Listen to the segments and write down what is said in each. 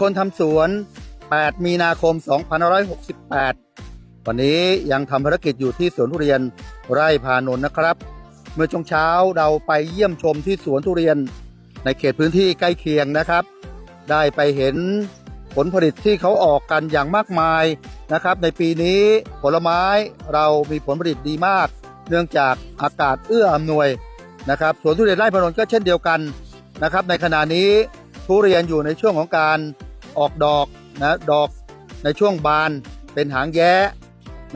คนทำสวน 8 มีนาคม 2568 วันนี้ยังทำภารกิจอยู่ที่สวนทุเรียนไร่พานนท์นะครับ เมื่อช่วงเช้าเราไปเยี่ยมชมที่สวนทุเรียน ในเขตพื้นที่ใกล้เคียงนะครับ ได้ไปเห็นผลผลิตที่เขาออกกันอย่างมากมายนะครับ ในปีนี้ผลไม้เรามีผลผลิตดีมาก เนื่องจากอากาศเอื้ออำนวยนะครับสวนทุเรียนไร่พานนท์ก็เช่นเดียวกันนะครับ ในขณะนี้ทุเรียนอยู่ในช่วงของการ ออกดอกนะดอกในช่วงบานเป็นหางแย้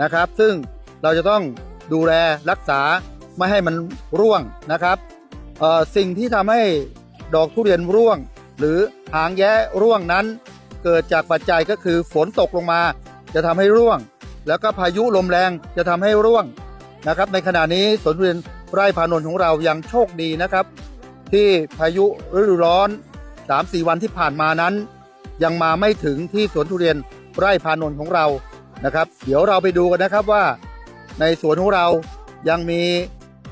นะครับ ซึ่งเราจะต้องดูแลรักษาไม่ให้มันร่วงนะครับสิ่งที่ทำให้ดอกทุเรียนร่วง หรือหางแย้ร่วงนั้น เกิดจากปัจจัยก็คือฝนตกลงมา จะทำให้ร่วง แล้วก็พายุลมแรงจะทำให้ร่วงนะครับ ในขณะนี้สวนทุเรียนไร่พานนท์ของเรายังโชคดีนะครับ ที่พายุฤดูร้อน 3-4 วันที่ผ่านมานั้น ยังมาไม่ถึงที่สวนทุเรียนไร่พานนท์ของเรานะครับ เดี๋ยวเราไปดูกันนะครับว่า ในสวนของเรายังมี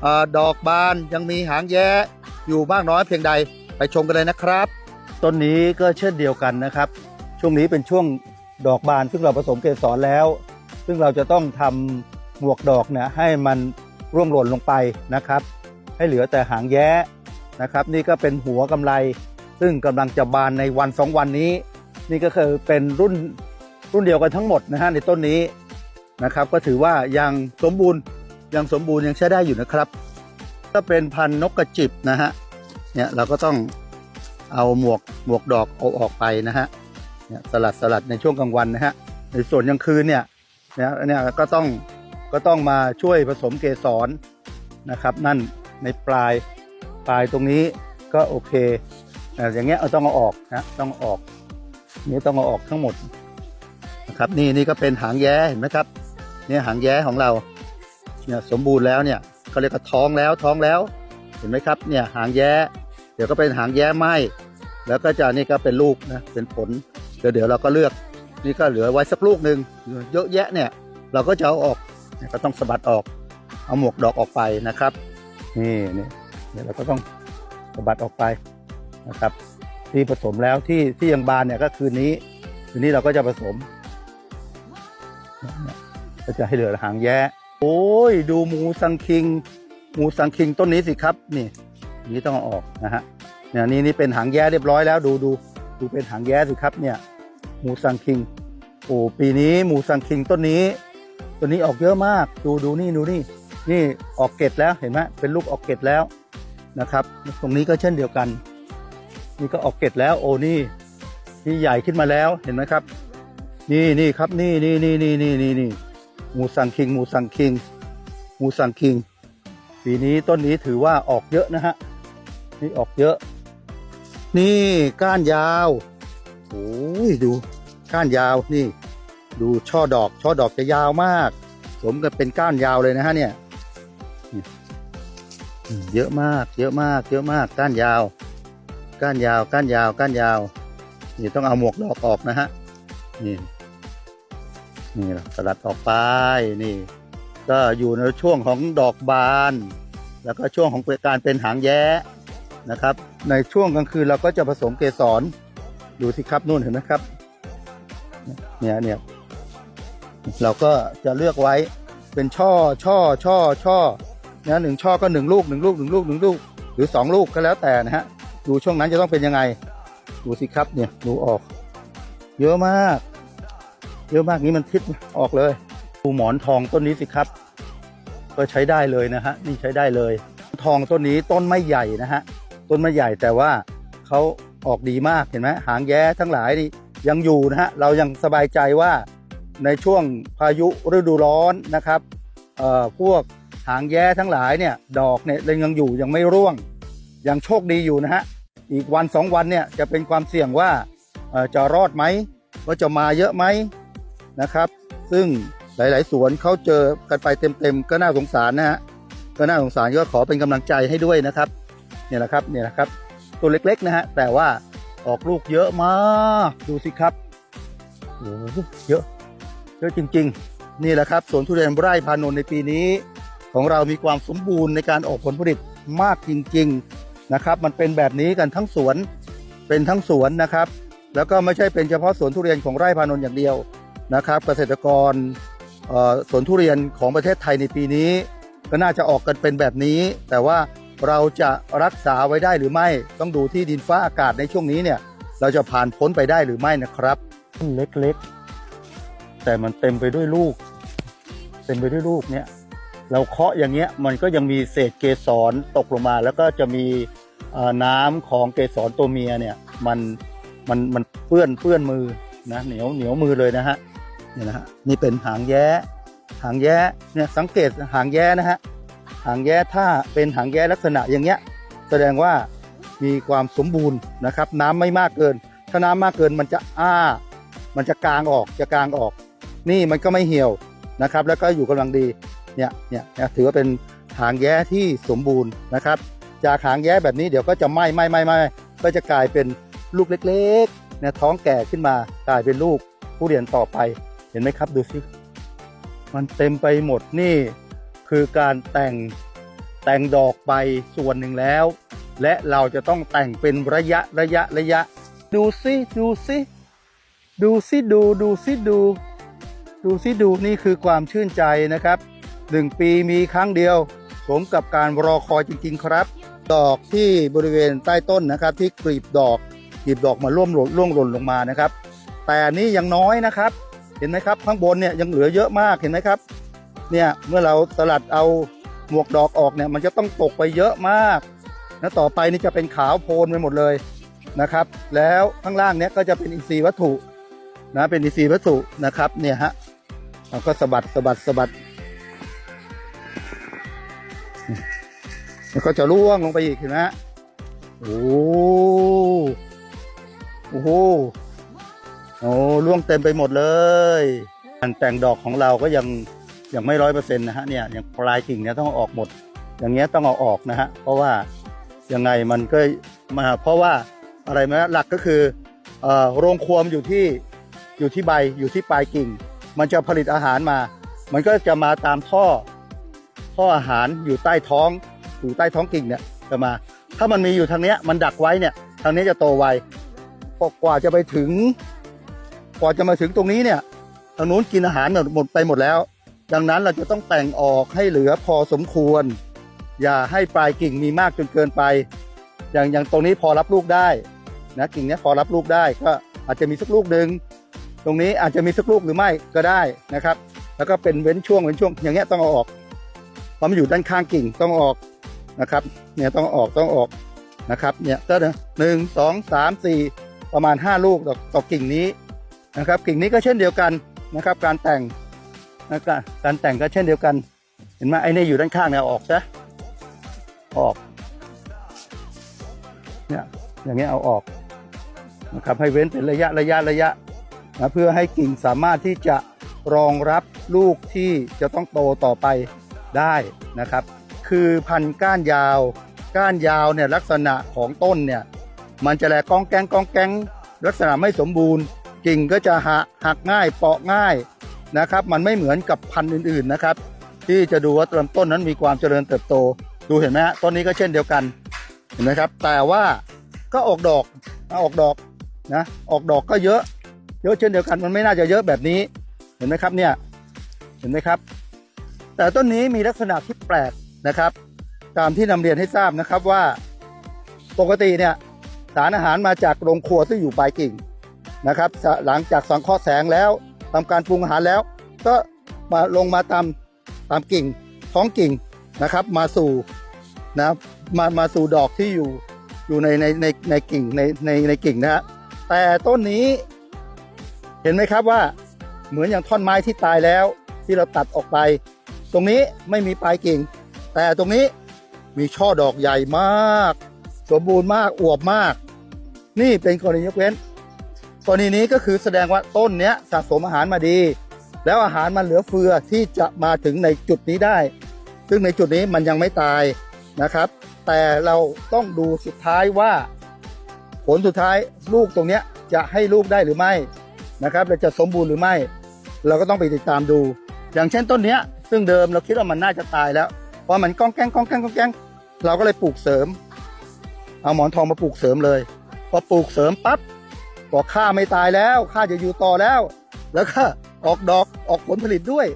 อดอกบานยังมีหางแย้อยู่มากน้อยเพียงใดไปชมกันเลยนะครับต้นนี้ก็เช่นเดียวกันนะครับ ช่วงนี้เป็นช่วงดอกบานซึ่งเราผสมเกสรแล้ว ซึ่งเราจะต้องทำหมวกดอกเนี่ยให้มันร่วงหล่นลงไปนะครับ ให้เหลือแต่หางแย้นะครับ นี่ก็เป็นหัวกำไร ซึ่งกำลังจะบานในวันสองวันนี้ นี่ก็คือเป็นรุ่นรุ่นเดียวกันทั้งหมดนะฮะในต้นนี้นะครับ ก็ถือว่ายังสมบูรณ์ยังสมบูรณ์ยังใช้ได้อยู่นะครับก็เป็นพันนกกระจิบนะฮะเนี่ยเราก็ต้องเอาหมวกหมวกดอกเอาออกไปนะฮะเนี่ยสลัดสลัดในช่วงกลางวันนะฮะในส่วนกลางคืนเนี่ยเนี่ยเนี่ยก็ต้องก็ต้องมาช่วยผสมเกสรนะครับ นั่นในปลายปลายตรงนี้ก็โอเคอ่อย่างเงี้ยเอาต้องเอาออกนะต้องออก นี่ต้องเอาออกทั้งหมดนะครับ นี่นี่ก็เป็นหางแย้เห็นไหมครับ เนี่ยหางแย้ของเรา เนี่ยสมบูรณ์แล้วเนี่ยเขาเรียกว่าท้องแล้วท้องแล้ว เห็นไหมครับ เนี่ยหางแย้ เดี๋ยวก็เป็นหางแย้ไหมแล้วก็จะนี่ก็เป็นลูกนะเป็นผลเดี๋ยวเดี๋ยวเราก็เลือก นี่ก็เหลือไว้สักลูกหนึ่งเยอะแยะเนี่ย เราก็จะเอาออกเนี่ยก็ต้องสะบัดออก เอาหมวกดอกออกไปนะครับ นี่นี่เดี๋ยวเราก็ต้องสะบัดออกไปนะครับ ที่ผสมแล้วที่ที่ยังบานเนี่ยก็คืนนี้ คืนนี้เราก็จะผสมก็จะให้เหลือหางแย้โอ้ย ดูหมูสังคิงหมูสังคิงต้นนี้สิครับ นี่นนี้ต้องออกนะฮะเนี่ยนี่นี่เป็นหางแย้เรียบร้อยแล้วดูดูดูเป็นหางแย้สิครับเนี่ยหมูสังคิง โอ้ปีนี้หมูสังคิงต้นนี้ต้นนี้ออกเยอะมาก ดูดูนี่ดูนี่ นี่ออกเกล็ดแล้วเห็นไหมเป็นลูกออกเกล็ดแล้วนะครับ ตรงนี้ก็เช่นเดียวกัน นี่ก็ออกเกล็ดแล้วโอ้นี่นี่ใหญ่ขึ้นมาแล้วเห็นไหมครับ นี่นี่ครับนี่นี่นี่นี่นี่นี่นี่หมูสังคิงหมูสังคิงหมูสังคิง ปีนี้ต้นนี้ถือว่าออกเยอะนะฮะนี่ออกเยอะ นี่ก้านยาวโอ้ยดูก้านยาวนี่ ดูช่อดอกช่อดอกจะยาวมาก สมกับเป็นก้านยาวเลยนะฮะเนี่ยเยอะมาก เยอะมาก เยอะมากก้านยาว ก้านยาวก้านยาวก้านยาวนี่ต้องเอาหมวกดอกออกนะฮะนี่นี่สลัดออกไปนี่ ก็อยู่ในช่วงของดอกบาน แล้วก็ช่วงของการเป็นหางแย้นะครับ ในช่วงกลางคืนเราก็จะผสมเกสรดูสิครับนู่นเห็นไหมครับ เนี่ยเนี่ยเราก็จะเลือกไว้เป็นช่อช่อช่อช่อนะหนึ่งช่อก็หนึ่งลูกหนึ่งลูกหนึ่งลูกหนึ่งลูก หรือสองลูกก็แล้วแต่นะฮะ ดูช่วงนั้นจะต้องเป็นยังไง ดูสิครับเนี่ยดูออก เยอะมาก เยอะมากนี้มันทิศออกเลยดูหมอนทองต้นนี้สิครับ ก็ใช้ได้เลยนะฮะนี่ใช้ได้เลย ทองต้นนี้ต้นไม่ใหญ่นะฮะต้นไม่ใหญ่แต่ว่าเขาออกดีมากเห็นไหมหางแย้ทั้งหลายนี่ยังอยู่นะฮะเรายังสบายใจว่าในช่วงพายุฤดูร้อนนะครับเอ่อพวกหางแย้ทั้งหลายเนี่ยดอกเนี่ยยังอยู่ยังไม่ร่วงยังโชคดีอยู่นะฮะ อีกวันสองวันเนี่ยจะเป็นความเสี่ยงว่าจะรอดไหมว่าจะมาเยอะไหมนะครับ ซึ่งหลาย ๆ สวนเขาเจอกันไปเต็ม ๆ ก็น่าสงสารนะฮะก็น่าสงสารก็ขอเป็นกำลังใจให้ด้วยนะครับเนี่ยแหละครับเนี่ยแหละครับ ตัวเล็ก ๆ นะฮะแต่ว่าออกลูกเยอะมากดูสิครับโอ้โหเยอะเยอะจริง ๆ นี่แหละครับสวนทุเรียนไร่พานนในปีนี้ ของเรามีความสมบูรณ์ในการออกผลผลิตมากจริง ๆ นะครับ มันเป็นแบบนี้กันทั้งสวนเป็นทั้งสวนนะครับ แล้วก็ไม่ใช่เป็นเฉพาะสวนทุเรียนของไร่พานนท์อย่างเดียวนะครับ เกษตรกรสวนทุเรียนของประเทศไทยในปีนี้ ก็น่าจะออกกันเป็นแบบนี้ แต่ว่าเราจะรักษาไว้ได้หรือไม่ต้องดูที่ดินฟ้าอากาศในช่วงนี้เนี่ย เราจะผ่านพ้นไปได้หรือไม่นะครับเล็กๆแต่มันเต็มไปด้วยลูก เต็มไปด้วยลูกเนี่ย เราเคาะอย่างเงี้ยมันก็ยังมีเศษเกสรตกลงมา แล้วก็จะมีน้ำของเกสรตัวเมียเนี่ยมันมันมันเปื้อนเปื้อนมือนะเหนียวเหนียวมือเลยนะฮะเนี่ยนะฮะนี่เป็นหางแย้หางแย้เนี่ยสังเกตหางแย้นะฮะหางแย้ถ้าเป็นหางแย้ลักษณะอย่างเงี้ยแสดงว่ามีความสมบูรณ์นะครับ น้ำไม่มากเกิน ถ้าน้ำมากเกินมันจะอ้า มันจะกลางออกจะกลางออก นี่มันก็ไม่เหี่ยวนะครับ แล้วก็อยู่กำลังดี เนี่ยเนี่ยเนี่ยถือว่าเป็นหางแย้ที่สมบูรณ์นะครับ จากหางแย้แบบนี้เดี๋ยวก็จะไหม้ไหม้ไหม้ไหม้ก็จะกลายเป็นลูกเล็กๆเนี่ยท้องแก่ขึ้นมากลายเป็นลูกผู้เรียนต่อไปเห็นไหมครับดูสิมันเต็มไปหมดนี่คือการแต่งแต่งดอกใบส่วนหนึ่งแล้ว และเราจะต้องแต่งเป็นระยะระยะระยะ ดูสิดูสิดูสิดูดูสิดู ดูสิดูนี่คือความชื่นใจนะครับ หนึ่งปีมีครั้งเดียว สมกับการรอคอยจริง ๆ ครับ ดอกที่บริเวณใต้ต้นนะครับ ที่กลีบดอกกลีบดอกมาร่วมหล่นร่วงหล่นลงมานะครับ แต่นี้ยังน้อยนะครับ เห็นไหมครับ ข้างบนเนี่ยยังเหลือเยอะมากเห็นไหมครับ เนี่ยเมื่อเราสลัดเอาหมวกดอกออกเนี่ยมันจะต้องตกไปเยอะมากแล้วต่อไปนี่จะเป็นขาวโพลนไปหมดเลยนะครับ แล้วข้างล่างเนี้ยก็จะเป็นอินทรีย์วัตถุนะเป็นอินทรีย์วัตถุนะครับเนี่ยฮะเราก็สะบัดสะบัดสะบัด มันก็จะร่วงลงไปอีกเห็นไหมฮะโอ้โอ้โหโอ้ร่วงเต็มไปหมดเลยการแต่งดอกของเราก็ยังยังไม่ร้อยเปอร์เซ็นต์นะฮะเนี่ยอย่างปลายกิ่งเนี่ยต้องออกหมด อย่างเงี้ยต้องเอาออกนะฮะเพราะว่ายังไงมันก็มาเพราะว่าอะไรไหมหลักก็คือเอ่อโรงครัวมอยู่ที่อยู่ที่ใบอยู่ที่ปลายกิ่ง มันจะผลิตอาหารมา มันก็จะมาตามท่อท่ออาหารอยู่ใต้ท้อง อยู่ใต้ท้องกิ่งเนี่ยจะมา ถ้ามันมีอยู่ทางเนี้ยมันดักไว้เนี่ย ทางนี้จะโตไวพอกว่าจะไปถึง กว่าจะมาถึงตรงนี้เนี่ยทางนู้นกินอาหารหมดหมดไปหมดแล้ว ดังนั้นเราจะต้องแต่งออกให้เหลือพอสมควร อย่าให้ปลายกิ่งมีมากจนเกินไป อย่างอย่างตรงนี้พอรับลูกได้นะกิ่งเนี้ยพอรับลูกได้ก็อาจจะมีสักลูกหนึ่งตรงนี้อาจจะมีสักลูกหรือไม่ก็ได้นะครับ แล้วก็เป็นเว้นช่วงเว้นช่วงอย่างเงี้ยต้องเอาออกพราะมันอยู่ด้านข้างกิ่งต้องออก นะครับ เนี่ยต้องออกต้องออกนะครับ เนี่ยก็หนึ่งสองสามสี่ประมาณห้าลูกต่อต่อกิ่งนี้นะครับ กิ่งนี้ก็เช่นเดียวกันนะครับ การแต่งนะครับการแต่งก็เช่นเดียวกัน เห็นไหมไอ้นี่อยู่ด้านข้างเนี่ยอออกซะออกเนี่ยอย่างเงี้ยเอาออกนะครับให้เว้นเป็นระยะระยะระยะนะเพื่อให้กิ่งสามารถที่จะรองรับลูกที่จะต้องโตต่อไปได้นะครับ คือพันธุ์ก้านยาว ก้านยาวเนี่ยลักษณะของต้นเนี่ยมันจะแลก้องแกงก้องแกงลักษณะไม่สมบูรณ์กิ่งก็จะหักหักง่ายเปาะง่ายนะครับ มันไม่เหมือนกับพันธุ์อื่นๆนะครับ ที่จะดูว่าลำต้นนั้นมีความเจริญเติบโต ดูเห็นไหมฮะต้นนี้ก็เช่นเดียวกันเห็นไหมครับ แต่ว่าก็ออกดอกออกดอกนะออกดอกก็เยอะ เยอะเช่นเดียวกันมันไม่น่าจะเยอะแบบนี้เห็นไหมครับเนี่ยเห็นไหมครับ แต่ต้นนี้มีลักษณะที่แปลก นะครับ ตามที่นำเรียนให้ทราบนะครับว่าปกติเนี่ยสารอาหารมาจากโรงครัวที่อยู่ปลายกิ่งนะครับ หลังจากสังเคราะห์แสงแล้วทำการปรุงอาหารแล้ว ก็มาลงมาตามตามกิ่งท้องกิ่งนะครับ มาสู่นะมามาสู่ดอกที่อยู่อยู่ในในในในกิ่งในในในกิ่งนะฮะแต่ต้นนี้เห็นไหมครับว่าเหมือนอย่างท่อนไม้ที่ตายแล้วที่เราตัดออกไป ตรงนี้ไม่มีปลายกิ่ง แต่ตรงนี้มีช่อดอกใหญ่มาก สมบูรณ์มากอวบมาก นี่เป็นกรณียกเว้นกรณีนี้ก็คือแสดงว่าต้นเนี้ยสะสมอาหารมาดี แล้วอาหารมันเหลือเฟือที่จะมาถึงในจุดนี้ได้ ซึ่งในจุดนี้มันยังไม่ตายนะครับ แต่เราต้องดูสุดท้ายว่า ผลสุดท้ายลูกตรงเนี้ยจะให้ลูกได้หรือไม่นะครับและจะสมบูรณ์หรือไม่ เราก็ต้องไปติดตามดู อย่างเช่นต้นเนี้ย ซึ่งเดิมเราคิดว่ามันน่าจะตายแล้ว พรามันก้องแกงก้องแกงก้องแกงเราก็เลยปลูกเสริม เอาหมอนทองมาปลูกเสริมเลย พอปลูกเสริมปั๊บบอกข้าไม่ตายแล้วข้าจะอยู่ต่อแล้ว แล้วก็ออกดอกออกผลผลิตด้วย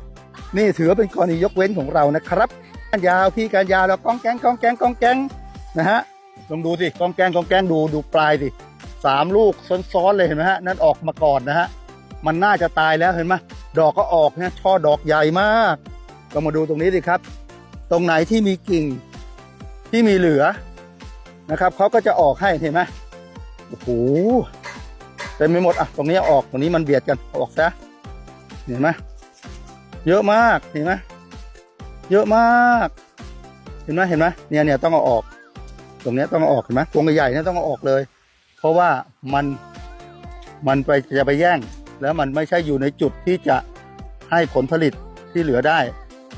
นี่ถือว่าเป็นกรณียกเว้นของเรานะครับการยาวพี่การยาวแล้วก้องแกงก้องแกงก้องแกงนะฮะลองดูสิก้องแกงก้องแกงดูดูปลายสิสามลูกซ้อนๆเลยเห็นไหมฮะนั่นออกมาก่อนนะฮะมันน่าจะตายแล้วเห็นไหมดอกก็ออกนะช่อดอกใหญ่มาก ก็มาดูตรงนี้สิครับ ตรงไหนที่มีกิ่งที่มีเหลือนะครับเขาก็จะออกให้เห็นไหมโอ้โหเต็มไปหมดอะตรงนี้ออกตรงนี้มันเบียดกันออกซะเห็นไหมเยอะมากเห็นไหมเยอะมาก เห็นไหมเห็นไหมเนี่ยเนี่ยต้องเอาออก ตรงนี้ต้องเอาออกเห็นไหมตรงใหญ่ๆเนี่ยต้องเอาออกเลย เพราะว่ามันมันไปจะไปแย่ง แล้วมันไม่ใช่อยู่ในจุดที่จะให้ผลผลิตที่เหลือได้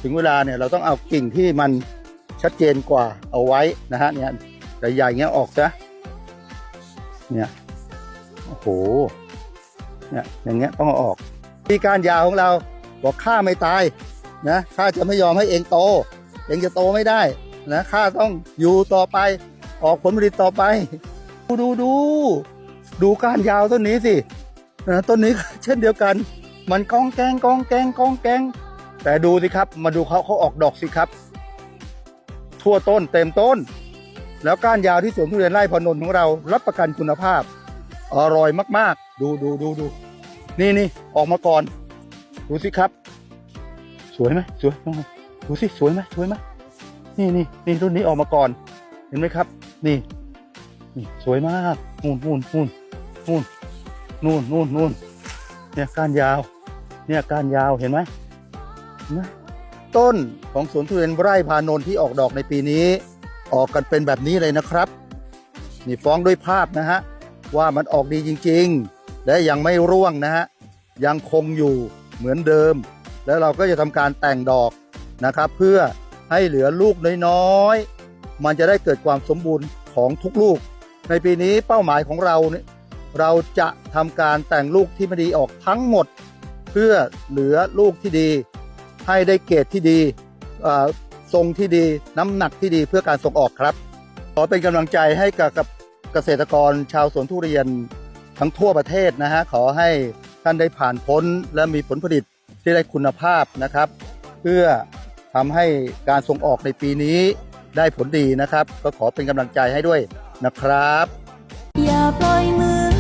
ถึงเวลาเนี่ยเราต้องเอากิ่งที่มันชัดเจนกว่าเอาไว้นะฮะเนี่ยใหญ่ๆเงี้ยออกซะเนี่ยโอ้โหเนี่ยอย่างเงี้ยต้องเอาออกที่การยาวของเราบอกข้าไม่ตายนะข้าจะไม่ยอมให้เองโต เองจะโตไม่ได้นะข้าต้องอยู่ต่อไปออกผลผลิตต่อไป ดูดูดูดูก้านยาวต้นนี้สินะต้นนี้เช่นเดียวกัน มันกองแกงกองแกงกองแกง แต่ดูสิครับ มาดูเขาเขาออกดอกสิครับ ทั่วต้นเต็มต้น แล้วก้านยาวที่สวนทุเรียนไร่พอนนท์ของเรา รับประกันคุณภาพ อร่อยมาก ๆ ดูดูดูดูนี่นี่ออกมาก่อน ดูสิครับ สวยไหมสวยน้องดูสิสวยไหมสวยไหมนี่นี่นี่รุ่นนี้ออกมาก่อน เห็นไหมครับ นี่นี่สวยมากนู่นนู่นนู่นนู่นนู่นนู่นนู่นเนี่ยก้านยาว เนี่ยก้านยาวเห็นไหม นะต้นของสวนทุเรียนไร่พานนท์ที่ออกดอกในปีนี้ ออกกันเป็นแบบนี้เลยนะครับ นี่ฟ้องด้วยภาพนะฮะ ว่ามันออกดีจริงๆ และยังไม่ร่วงนะฮะ ยังคงอยู่เหมือนเดิม แล้วเราก็จะทำการแต่งดอกนะครับ เพื่อให้เหลือลูกน้อยๆ มันจะได้เกิดความสมบูรณ์ของทุกลูก ในปีนี้เป้าหมายของเราเนี่ยเราจะทำการแต่งลูกที่ไม่ดีออกทั้งหมด เพื่อเหลือลูกที่ดี ให้ได้เกรดที่ดีทรงที่ดีน้ำหนักที่ดีเพื่อการส่งออกครับ ขอเป็นกำลังใจให้กับกับเกษตรกรชาวสวนทุเรียนทั้งทั่วประเทศนะฮะขอให้ท่านได้ผ่านพ้นและมีผลผลิตที่ได้คุณภาพนะครับ เพื่อทำให้การส่งออกในปีนี้ได้ผลดีนะครับ ก็ขอเป็นกำลังใจให้ด้วยนะครับ อย่าปล่อยมือ